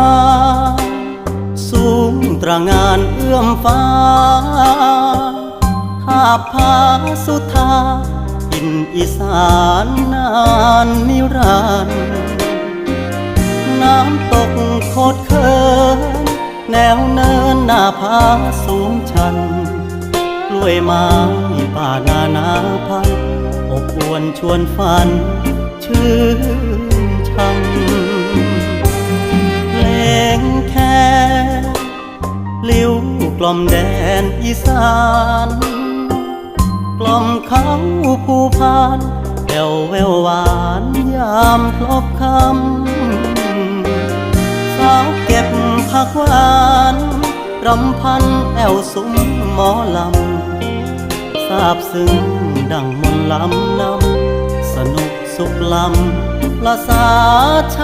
าสูงตระงานเอื้อมฟ้าหาบพาสุธาอินอีสานนานนิรันดร์น้ำตกโคดเคินแนวเนินหน้าผาสูงชันกล้วยไม้ป่านานาพันอบอวนชวนฝัน ชื่น ล่อมแดนอีสานกล่อมเขาผู้พานแววแววหวานยามพลบคำสาวเก็บผักหวานรำพันแอวซุ้มหมอลำทราบซึ้งดังมนลำนำสนุกสุขลำละสาช